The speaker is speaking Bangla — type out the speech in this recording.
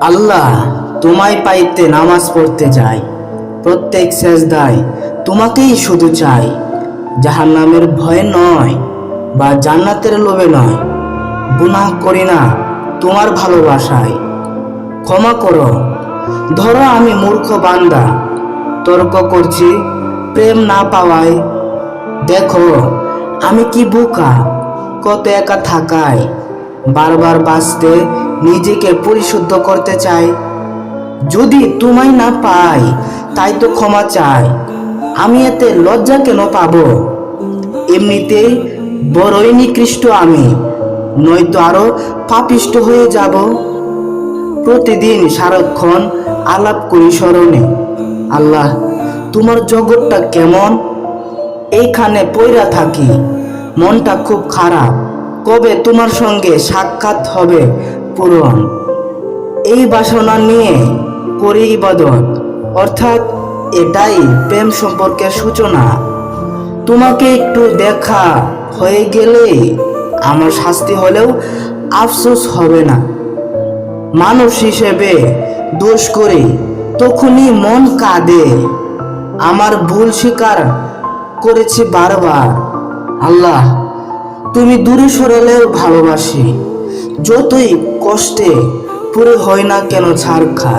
আল্লাহ তোমায় পাইতে নামাজ পড়তে যাই প্রত্যেক সেজদায় তোমাকেই শুধু চাই যাহার নামের ভয় নয় বা জান্নাতের লোভে নয়। গুনাহ করি না, তোমার ভালোবাসায়। ক্ষমা করো। ধরো আমি মূর্খ বান্দা, তর্ক করছি, প্রেম না পাওয়ায়। দেখো, আমি কি বোকা, কত একা থাকায়। বারবার বাঁচতে নিজেকে পরিশুদ্ধ করতে চাই যদি তোমায় না পাই তাই তো ক্ষমা চাই আমি এতে লজ্জা কেন পাবো? এমনিতেই বড়ই নিকৃষ্ট আমি, নয়তো আরও পাপিষ্ট হয়ে যাব। প্রতিদিন সারাক্ষণ আলাপ করি স্মরণে, আল্লাহ, তোমার জগৎটা কেমন? এইখানে পইরা থাকি, মনটা খুব খারাপ। কবে তোমার সঙ্গে সাক্ষাৎ হবে পূরণ? এই বাসনা নিয়ে করি ইবাদত। অর্থাৎ এটাই প্রেম সম্পর্কের সূচনা। তোমাকে একটু দেখা হয়ে গেলেই আমার শাস্তি হলেও আফসোস হবে না। মানুষ হিসেবে দোষ করে, তখনই মন কাঁদে। আমার ভুল স্বীকার করেছি বারবার। আল্লাহ তুমি দূরে সরালেও ভালোবাসি। যতই কষ্টে পুরো হয় না কেন ছাড় খা